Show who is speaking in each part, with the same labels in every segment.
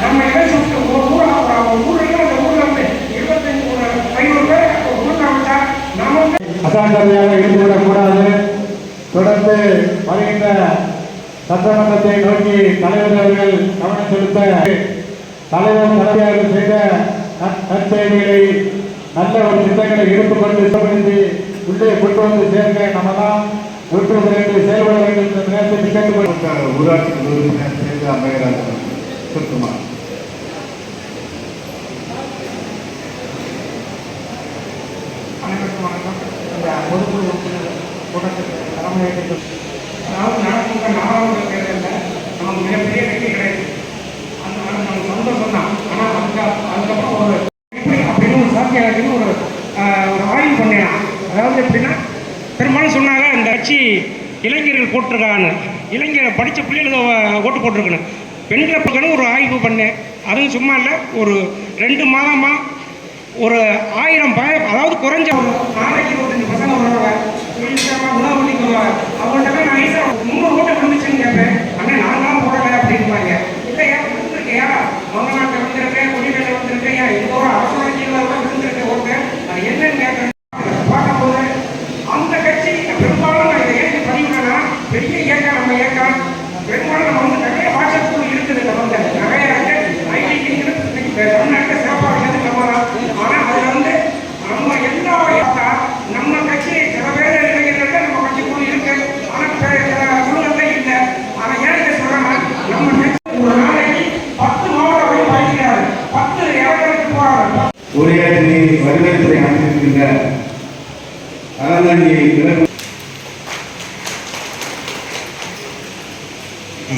Speaker 1: நம்ம எலெக்ஷனுக்கு ஒரு ஊரா ஒரு ஊர்லயும் அந்த ஊர்ல வந்து இருபத்தஞ்சு ஒரு ஐநூறு பேர் ஒரு ஊர்ல அமைச்சா நாம வந்து
Speaker 2: அசாந்ததையாக ஈடுபடக்கூடாது தொடர்ந்து வருகின்ற சட்டமன்றத்தை நோக்கி தலைவர் அவர்கள் கவனம் செலுத்த தலைவர் தலைவர் செய்த நற்- நற்செய்திகளை நல்ல ஒரு திட்டங்களை எடுத்துக்கொண்டு செயல்படுத்தி உள்ளே கொண்டு வந்து சேர்க்க நம்ம தான் ஒன்று திரண்டு செயல்பட வேண்டும் என்ற நேரத்தில் கேட்டுக்கொண்டு
Speaker 3: ஊராட்சி சேர்ந்து அமைகிறார்கள் சுருக்கமாக
Speaker 1: அனைவருக்கும் வணக்கம் இந்த பொதுக்குழு உறுப்பினர் கூட்டத்துக்கு வேண்டும் அதாவது நடக்கின்ற நாலாவது தேர்தலில் நமக்கு மிகப்பெரிய வெற்றி கிடையாது. அந்த அது நமக்கு சந்தோஷம் தான். ஆனால் அதுக்கு அதுக்கப்புறம் ஒரு எப்படி அப்படின்னு ஒரு சாத்தியாகின்னு ஒரு ஒரு ஆய்வு பண்ணேன். அதாவது எப்படின்னா பெரும்பாலும் சொன்னாங்க இந்த கட்சி இளைஞர்கள் போட்டிருக்கான்னு இளைஞரை படித்த பிள்ளைகள் ஓட்டு போட்டிருக்கணும். பெண்களை பக்கம்னு ஒரு ஆய்வு பண்ணேன். அதுவும் சும்மா இல்லை ஒரு ரெண்டு மாதமாக ஒரு ஆயிரம் பய அதாவது குறைஞ்ச ஒரு நாளைக்கு ஒரு பசங்க வருவாங்க. சொல்லிட்டாங்க உணவு
Speaker 3: ¿Cómo se?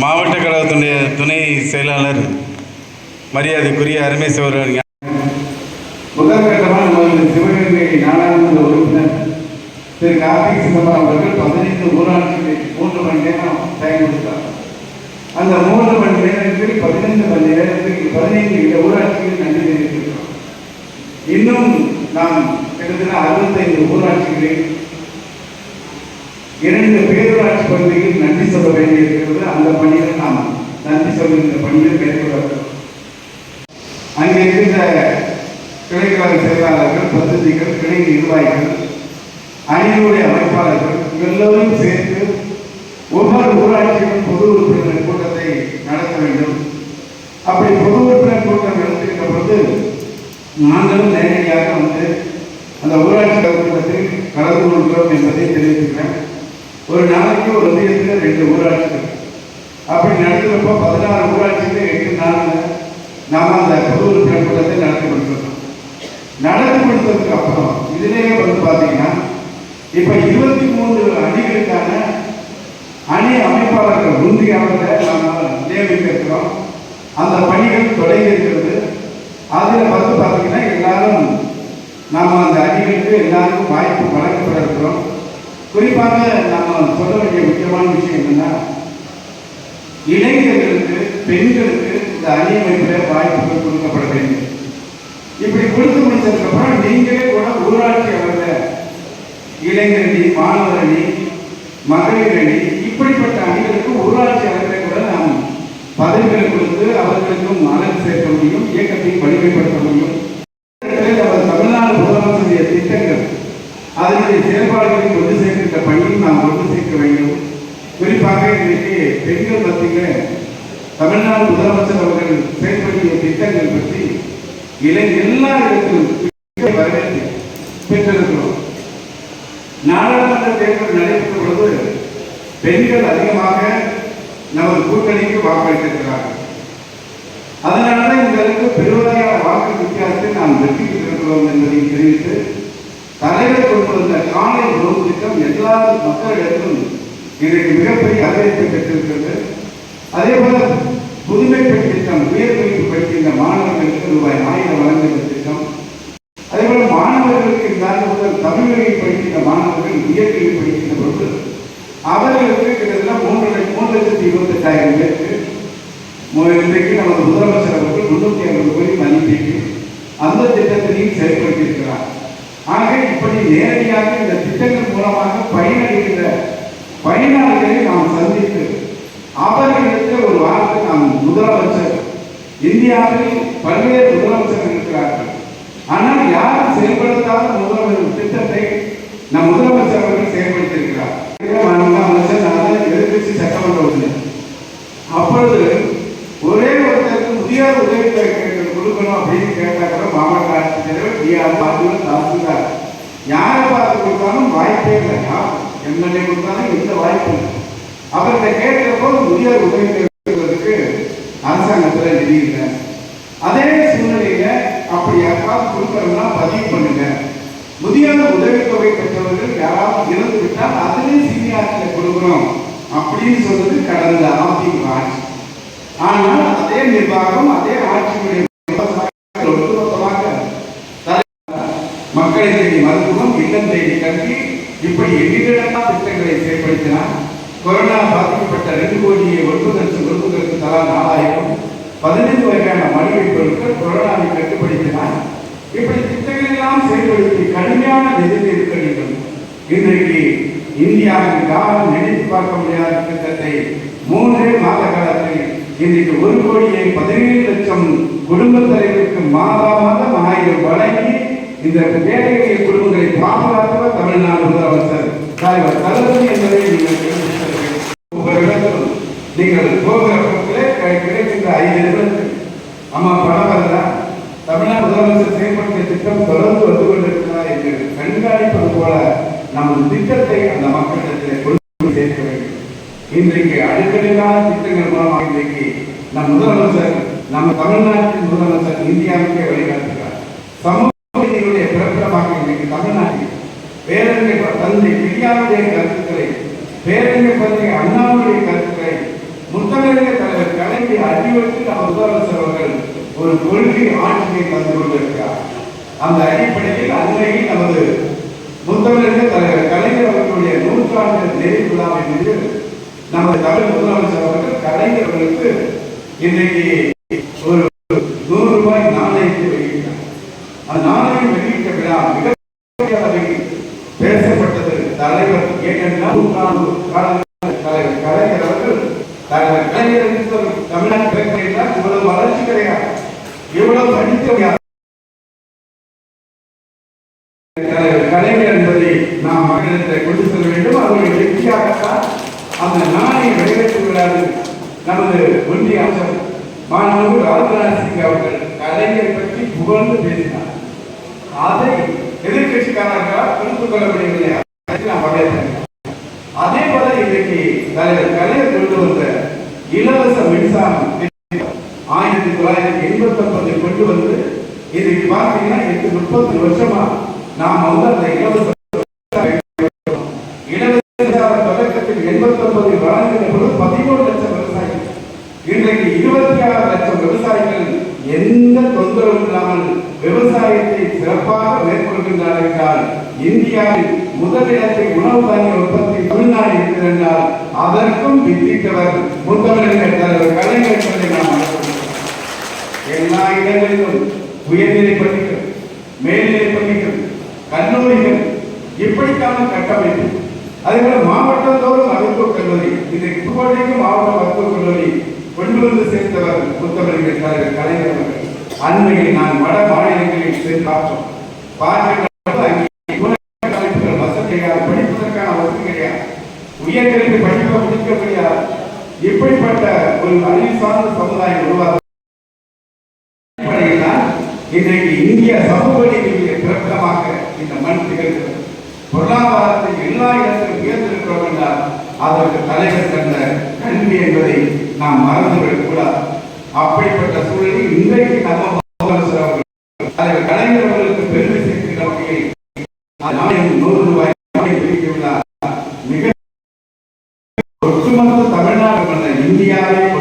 Speaker 4: மாவட்ட கழகத்தினுடைய துணை செயலாளர் மரியாதைக்குரிய அருமை சோழர்
Speaker 3: முதற்கட்டமாக நமது சிவகங்கை நாடாளுமன்ற உறுப்பினர் திரு கார்த்திக் சிதம்பரம் அவர்கள் பதினைந்து ஊராட்சிகளை மூன்று மணி நேரம் டைம் கொடுத்தார் அந்த மூன்று மணி நேரத்தில் பதினைந்து மணி நேரத்துக்கு பதினைந்து ஊராட்சிகள் நன்றி தெரிவித்திருக்கிறோம் இன்னும் நாம் கிட்டத்தட்ட அறுபத்தைந்து ஊராட்சிகளில் இரண்டு பேரூராட்சி பகுதியில் நன்றி சொல்ல வேண்டியிருக்கிறது. அந்த பணியில் நாம் நன்றி சொல்லுகின்ற பணியில் மேற்கொள்ள அங்கே இருக்கின்ற கிளைக்கழக செயலாளர்கள் பிரதிநிதிகள் கிளை நிர்வாகிகள் அணியினுடைய அமைப்பாளர்கள் எல்லோரும் சேர்த்து ஒவ்வொரு ஊராட்சியிலும் பொது உறுப்பினர் கூட்டத்தை நடத்த வேண்டும். அப்படி பொது உறுப்பினர் கூட்டம் நடத்துகின்ற பொழுது நாங்களும் நேரடியாக வந்து அந்த ஊராட்சி கவுன்சிலத்தில் கலந்து கொள்கிறோம் என்பதை தெரிவித்துக்கிறேன். ஒரு நாளைக்கு ஒரு உதயத்தில் ரெண்டு ஊராட்சிகள். அப்படி நடத்துகிறப்போ பதினாறு ஊராட்சியில் எட்டு நாளில் நாம் அந்த பொது உறுப்பினர் கூட்டத்தை நடத்தி கொடுத்துருக்கோம் நடத்தி கொடுத்ததுக்கு அப்புறம் இதுலேயே வந்து பார்த்தீங்கன்னா இப்போ இருபத்தி மூன்று அணிகளுக்கான அணி அமைப்பாளர்கள் உறுதியாளர்களை நாம் நியமித்திருக்கிறோம் அந்த பணிகள் தொடங்கி இருக்கிறது. அதில் வந்து பார்த்தீங்கன்னா எல்லாரும் நாம் அந்த அணிகளுக்கு எல்லாருக்கும் வாய்ப்பு வழங்கப்பட இருக்கிறோம் குறிப்பாக நாம் சொல்ல வேண்டிய முக்கியமான விஷயம் என்னன்னா இளைஞர்களுக்கு பெண்களுக்கு இந்த அணி வாய்ப்புகள் கொடுக்கப்பட வேண்டும். இப்படி கொடுத்து முடிச்சதுக்கப்புறம் நீங்களே கூட ஊராட்சி அளவில் இளைஞரணி மாணவரணி மாணவர் அணி மகளிர் அணி இப்படிப்பட்ட அணிகளுக்கு ஊராட்சி அளவில் கூட நாம் பதவிகளை கொடுத்து அவர்களுக்கும் நலன் சேர்க்க முடியும் இயக்கத்தையும் வலிமைப்படுத்த முடியும் நமது தமிழ்நாடு முதலமைச்சருடைய திட்டங்கள் அதனுடைய செயல்பாடுகளை கொண்டு சேர்க்கின்ற பணியும் நாம் கொண்டு சேர்க்க வேண்டும் குறிப்பாக இன்றைக்கு பெண்கள் மத்தியில் தமிழ்நாடு முதலமைச்சர் அவர்கள் செயல்படுத்திய திட்டங்கள் பற்றி இளை எல்லா இடத்திலும் வரவேற்பு பெற்றிருக்கிறோம். நாடாளுமன்ற தேர்தல் நடைபெற்ற பொழுது பெண்கள் அதிகமாக நமது கூட்டணிக்கு வாக்களித்திருக்கிறார்கள். அதனாலதான் எங்களுக்கு பெருவாரியான வாக்கு வித்தியாசத்தை நாம் வெற்றி பெற்றிருக்கிறோம் என்பதை தெரிவித்து தலைவர் கொண்டு வந்த காலை உணவு திட்டம் எல்லா மக்களிடத்திலும் இன்றைக்கு மிகப்பெரிய அதிகரிப்பை பெற்றிருக்கிறது. அதே போல புதுமை பெண் திட்டம் உயர்கல்வி படிக்கின்ற மாணவர்களுக்கு ரூபாய் ஆயிரம் வழங்குகிற திட்டம். அதே போல மாணவர்களுக்கு இந்த முதல் தமிழ் வழி படிக்கின்ற மாணவர்கள் உயர்கல்வி படிக்கின்ற பொழுது அவர்களுக்கு கிட்டத்தட்ட மூன்று மூன்று லட்சத்தி இருபத்தெட்டாயிரம் பேருக்கு இன்றைக்கு நமது முதலமைச்சர் அவர்கள் முன்னூத்தி ஐம்பது கோடி மதிப்பீட்டு அந்த திட்டத்தினையும் செயல்படுத்தியிருக்கிறார். ஆக இப்படி நேரடியாக இந்த திட்டங்கள் மூலமாக பயனடைகின்ற பயனாளி நாம் சந்தித்து அவர்களிடத்தில் ஒரு வார்த்தை நாம் முதலமைச்சர். இந்தியாவில் பல்வேறு முதலமைச்சர்கள் இருக்கிறார்கள். ஆனால் யாரும் செயல்படுத்தாத முதலமைச்சர் திட்டத்தை நம் முதலமைச்சர் நிர்வாகம் அதே ஆட்சியுடைய ஒட்டுமொத்தமாக மக்களை தேடி மருத்துவம் இல்லம் தேடி கல்வி இப்படி எண்ணிலடங்கா திட்டங்களை செயல்படுத்தினார் கொரோனா பாதிக்கப்பட்ட ரெண்டு கோடியே ஒன்பது லட்சம் குடும்பங்களுக்கு தலா நாலாயிரம் பதினைந்து வகையான மளிகை பொருட்கள் கொரோனாவை கட்டுப்படுத்தினார் இப்படி திட்டங்கள் எல்லாம் செயல்படுத்தி கடுமையான நிதி நெருக்கடிகள் இன்றைக்கு இந்தியாவின் காலம் நினைத்து பார்க்க முடியாத திட்டத்தை மூன்றே மாத காலத்தில் இன்றைக்கு ஒரு கோடியை பதினேழு லட்சம் குடும்ப தலைவருக்கு மாதா ஆயிரம் வழங்கி இந்த வேலைகளை குடும்பங்களை பாதுகாக்க தமிழ்நாடு முதலமைச்சர் தலைவர் தளபதி என்பதை நீங்கள் நீங்கள் போகிற போக்கிலே கிடைக்கின்ற ஐந்து நிமிடங்கள். ஆமா பணம் வருதா? தமிழ்நாடு முதலமைச்சர் செயல்படுத்திய திட்டம் தொடர்ந்து வந்து கொண்டிருக்கிறார் என்று கண்காணிப்பது போல நமது திட்டத்தை அந்த மக்களிடத்தில் கொண்டு போய் சேர்க்க வேண்டும் இன்றைக்கு அடிக்கடியான திட்டங்கள் மூலமாக இன்றைக்கு நம் முதலமைச்சர் நம்ம தமிழ்நாட்டின் முதலமைச்சர் இந்தியாவுக்கே வழிகாட்டுகிறார் சமூக நீதிகளுடைய பிறப்பிடமாக இன்றைக்கு தமிழ்நாட்டில் பேரறிஞர் தந்தை பெரியாருடைய கருத்துக்களை பேரறிஞர் தந்தை அண்ணாவுடைய கருத்துக்களை முத்தமிழக தலைவர் கலைஞரை அடிவச்சு நம்ம முதலமைச்சர் அவர்கள் ஒரு கொள்கை ஆட்சியை தந்து கொண்டிருக்கிறார். அந்த அடிப்படையில் அன்னையில் நமது முத்தமிழக தலைவர் கலைஞர் அவர்களுடைய நூற்றாண்டு நெறி விழாவை மீது நமது தமிழ் முதலமைச்சர் அவர்கள் கலைஞர்களுக்கு இன்றைக்கு ஒரு நூறு ரூபாய் நாணயத்தை வெளியிட்டார். அந்த நாணயம் வெளியிட்ட விழா மிக அளவில் பேசப்பட்டது தலைவர் ஏனென்றால் தலைவர் கலைஞர் அவர்கள் தலைவர் கலைஞர் தமிழ்நாட்டு இவ்வளவு வளர்ச்சி கிடையாது. இவ்வளவு படிக்க முடியாது. தலைவர் கலைஞர் என்பதை நாம் மக்களிடத்தில் கொண்டு செல்ல வேண்டும். அவர்கள் வெற்றியாகத்தான் அந்த நாளை நிறைவேற்றுகிறார்கள் நமது ஒன்றிய அமைச்சர் மாணவர் ராஜ்நாத் சிங் அவர்கள் கலைஞர் பற்றி புகழ்ந்து பேசினார். அதை எதிர்கட்சிக்காரர்களால் புரிந்து கொள்ள முடியவில்லை. நான் வரவேற்கிறேன் அதே போல இன்றைக்கு தலைவர் கலைஞர் கொண்டு வந்த இலவச மின்சாரம் ஆயிரத்தி தொள்ளாயிரத்தி எண்பத்தி ஒன்பதில் கொண்டு வந்து இன்னைக்கு பார்த்தீங்கன்னா எட்டு முப்பத்தி வருஷமா நாம் வந்து அந்த இலவச மின்சார தொடக்கத்தில் எண்பத்தி ஒன்பதில் வழங்கின பொழுது பதிமூணு லட்சம் விவசாயிகள் இன்றைக்கு இருபத்தி ஆறு லட்சம் விவசாயிகள் எந்த தொந்தரவும் இல்லாமல் விவசாயத்தை சிறப்பாக மேற்கொள்கின்றார் என்றால் இந்தியாவில் முதலிடத்தை உணவு தானிய உற்பத்தி தமிழ்நாடு இருக்கிறது என்றால் அதற்கும் வித்திட்டவர் முத்தமிழக தலைவர் கலைஞர் நாம் எல்லா இடங்களிலும் உயர்நிலை பள்ளிகள் மேல்நிலை பள்ளிகள் கல்லூரிகள் இப்படித்தான கட்டமைப்பு. அதே போல மாவட்டந்தோறும் மருத்துவக் கல்லூரி இன்றைக்கு புதுக்கோட்டைக்கு மாவட்ட மருத்துவக் கல்லூரி கொண்டு வந்து சேர்த்தவர் முத்தமிழர் கலைஞர் அவர்கள் அண்மையில் நான் வட மாநிலங்களில் சென்று பார்த்தோம் பார்க்கின்ற உயர்கல்வி படிக்க முடிக்க முடியாது இப்படிப்பட்ட ஒரு அறிவு சார்ந்த சமுதாயம் உருவாக்க இன்றைக்கு இந்திய சமூக நீதியுடைய இந்த மண் திகழ்கிறது. பொருளாதாரத்தை எல்லா இடத்திலும் உயர்ந்திருக்கிறோம் என்றால் அதற்கு தலைவர் தந்த கல்வி என்பதை நாம் மறந்துவிடக் கூடாது அப்படிப்பட்ட சூழலில் இன்றைக்கு நம்ம முதலமைச்சர் தலைவர் பெருமை சேர்க்கின்ற வகையில் நூறு ரூபாய் vai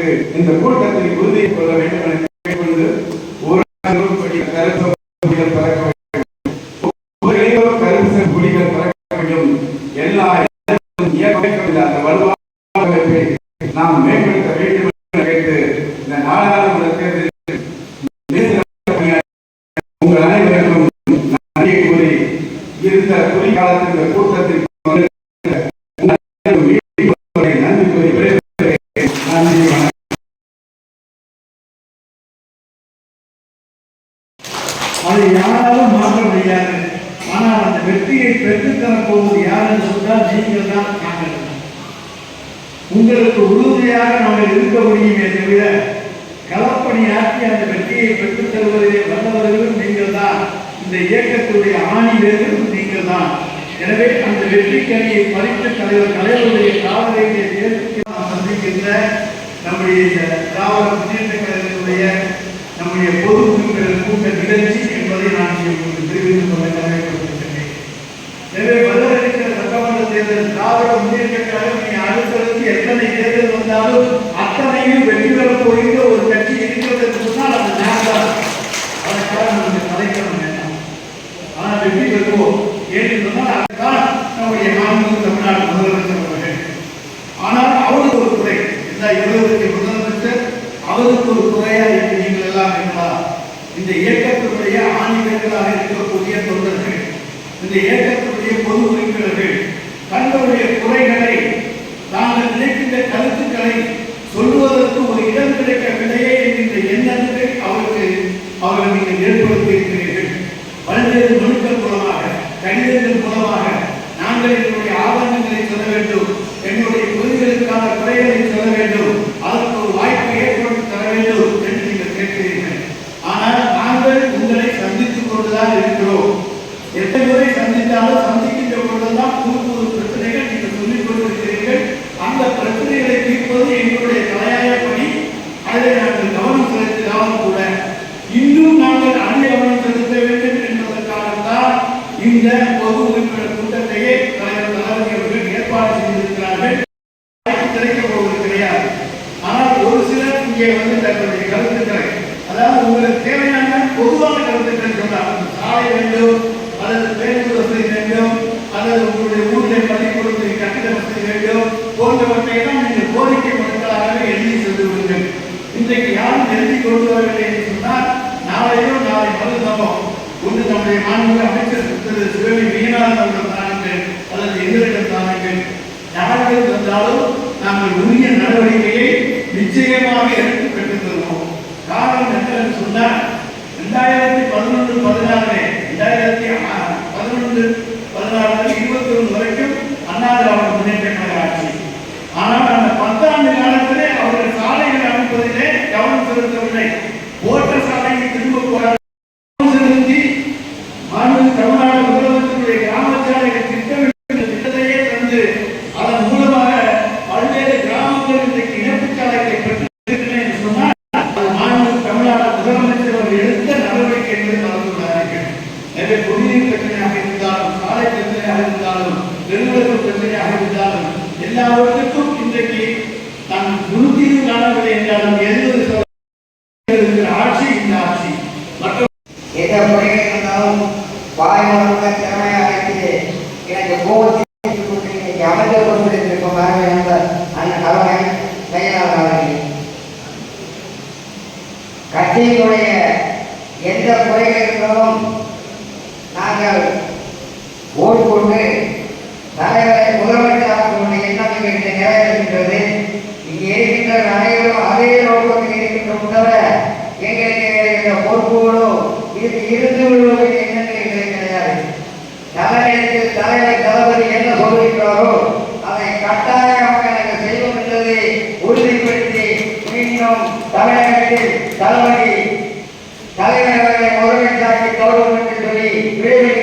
Speaker 3: பணியாற்று இந்த கூட்டத்தில் உறுதி கொள்ள வேண்டும் என கேட்டுக்கொண்டு ஒரு கருத்து புலிகள் பறக்க வேண்டும். ஒவ்வொரு இளைஞரும் கருத்து புலிகள் பறக்க வேண்டும். எல்லா இயக்கமில்லை அந்த வலுவான நாம் மேம்படுத்த வேண்டும் என கேட்டு இந்த நாடாளுமன்ற தேர்தலில் உங்கள் அனைவருக்கும் நன்றி கூறி இருந்த குறிகாலத்தில் இந்த கூட்டத்தில் நன்றி கூறி விடைபெறுகிறேன். நன்றி வணக்கம்
Speaker 2: அதை யாராலும் மாற்ற முடியாது ஆனால் அந்த வெற்றியை பெற்றுத்தரப் போவது யார் என்று சொன்னால் நீங்கள் தான் நாங்கள். உங்களுக்கு உறுதியாக நாங்கள் இருக்க முடியுமே தவிர களப்பணியாற்றி அந்த வெற்றியை பெற்றுத் தருவதிலே வல்லவர்களும் நீங்கள் தான். இந்த இயக்கத்துடைய ஆணி வேர்களும் நீங்கள் தான். எனவே அந்த வெற்றிக்கணியை பறித்து தலைவர் தலைவருடைய காவலையை தேர்தலுக்கு சந்திக்கின்ற நம்முடைய இந்த திராவிட முன்னேற்ற நம்முடைய பொது உறுப்பினர் கூட்ட நிகழ்ச்சி என்பதை நான் உங்களுக்கு தெரிவித்துக் கொள்ள தேர்தல் திராவிட முன்னேற்ற கழகம் அடுத்தடுத்து எத்தனை தேர்தல் வந்தாலும் அத்தனையும் வெற்றி போகின்ற ஒரு கட்சி இருக்கிறது என்று அது நாங்கள் அதற்காக நம்ம கலைக்கணும் வேண்டாம். ஆனால் வெற்றி பெறுவோம். ஏன்னு சொன்னால் அதுதான் நம்முடைய தமிழ்நாடு முதலமைச்சர் அவர்கள். ஆனால் அவருக்கு ஒரு குறை. இந்த இருபதுக்கு முதலமைச்சர் அவருக்கு ஒரு குறையா இருக்கு நீங்கள் எல்லாம் இருக்கலாம் இந்த இயக்கத்தினுடைய ஆணிகர்களாக இருக்கக்கூடிய தொண்டர்கள் இந்த இயக்கத்தினுடைய பொது உறுப்பினர்கள் தங்களுடைய குறைகளை தாங்கள் நினைக்கின்ற கருத்துக்களை சொல்லுவதற்கு ஒரு இடம் கிடைக்கவில்லையே என்கின்ற எண்ணங்கள் அவருக்கு அவர்கள் நீங்கள் ஏற்படுத்தி இருக்கிறீர்கள் பல்வேறு மனுக்கள் மூலமாக கடிதங்கள் மூலமாக நாங்கள் எங்களுடைய ஆவணங்களை சொல்ல வேண்டும் எங்களுடைய கொள்கைகளுக்கான குறைகளை சொல்ல வேண்டும் அதற்கு ஒரு வாய்ப்பை ஏற்படுத்தி தர வேண்டும் என்று நீங்கள் கேட்கிறீர்கள் ஆனால் நாங்கள் உங்களை சந்தித்துக் கொண்டுதான் இருக்கிறோம் எத்தனை முறை சந்தித்தாலும் சந்திக்கின்ற பொழுதுதான் புது புது பிரச்சனைகள் நீங்கள் சொல்லிக் கொண்டிருக்கிறீர்கள் அந்த பிரச்சனைகளை தீர்ப்பது எங்களுடைய தலையாய பணி அதில் நாங்கள் கவனம் செலுத்தினாலும் கூட இன்னும் நாங்கள் அதிக கவனம் செலுத்த வேண்டும் என்பதற்காகத்தான் இந்த பொது உறுப்பினர் கூட்டத்தையே தலைவர் தளபதி அவர்கள் ஏற்பாடு செய்திருக்கிறார்கள் வாய்ப்பு கிடைக்கப் போவது கிடையாது ஆனால் ஒரு சிலர் இங்கே வந்து தங்களுடைய கருத்துக்களை அதாவது உங்களுக்கு தேவையான பொதுவான கருத்துக்களை சொல்லலாம் சாலை வேண்டும் அல்லது பேருந்து வசதி வேண்டும் அல்லது உங்களுடைய ஊரில் பள்ளிக்கூடத்தில் கட்டிட வசதி வேண்டும் போன்றவற்றை எல்லாம் நீங்கள் கோரிக்கை மனுக்களாகவே எழுதி சென்று விடுங்கள் இன்றைக்கு யாரும் எழுதி கொண்டு வரவில்லை என்று சொன்னால் நாளையோ நாளை மறுதமோ ஒன்று நம்முடைய மாண்புமிகு அமைச்சர் திரு சிவகங்கை மீனாளர் அவர்கள் தாருங்கள் அல்லது எங்களிடம் தாருங்கள் யார்கள் வந்தாலும் நாங்கள் உரிய நடவடிக்கையை நிச்சயமாக எடுத்து பெற்றுத் காரணம் என்னன்னு சொன்னால் ரெண்டாயிரத்தி பதினொன்று பதினாறு ரெண்டாயிரத்தி பதினொன்று பதினாறு இருபத்தி ஒன்று வரைக்கும் அண்ணா திராவிட முன்னேற்ற கழக ஆட்சி. ஆனால் அந்த பத்தாண்டு காலத்திலே அவர்கள் சாலைகளை அமைப்பதிலே கவனம் செலுத்தவில்லை ஓட்ட சாலையை திரும்ப போராட செலுத்தி மாண்புமிகு தமிழ்நாடு முதலமைச்சருடைய கிராம சாலைகள் திட்டமிட்ட திட்டத்தையே தந்து அதன் மூலமாக பல்வேறு கிராமங்கள் இன்றைக்கு இணைப்பு சாலைகளை பெற்றிருக்கிறேன் என்று சொன்னால் அது மாண்புமிகு தமிழ்நாடு முதலமைச்சர் அவர்கள் எடுத்த நடவடிக்கை என்பதை மறந்து விடாதீர்கள் எனவே குடிநீர் பிரச்சனையாக இருந்தாலும் சாலை பிரச்சனையாக இருந்தாலும் நெருங்குதல் பிரச்சனையாக இருந்தாலும் எல்லாவற்றுக்கும் இன்றைக்கு நான் முழுத்தீர்வு என்றாலும் எழுபது இருக்கிற ஆட்சி இந்த ஆட்சி. மற்ற
Speaker 5: எந்த முறையில் இருந்தாலும் வாய்மொழியாக திறமையாக இருக்குது. எனக்கு கோபத்தை இன்னைக்கு அமைச்சர் கொடுத்திருக்கும் அந்த தலைமை செயலாளர் கட்சியினுடைய எந்த குறைகள் இருந்தாலும் நாங்கள் ஓட்டு கொண்டு தலைவரை முதலமைச்சராக எண்ணம் எங்களுக்கு நிறைவேறுகின்றது அதே நோக்கத்தில் இருக்கின்ற தவிர எங்களுக்கு இந்த பொறுப்புகளோ இது இருந்து விடுவதற்கு எண்ணங்கள் எங்களுக்கு கிடையாது. தலைமையில் தலைமை தளபதி என்ன சொல்லுகிறாரோ அதை கட்டாயமாக நாங்கள் செய்வோம் என்பதை உறுதிப்படுத்தி மீண்டும் தமிழகத்தில் தளபதி தலைவர் அவர்களை முதலமைச்சராக்கி கௌரவம் என்று சொல்லி விடைபெறுகிறேன்.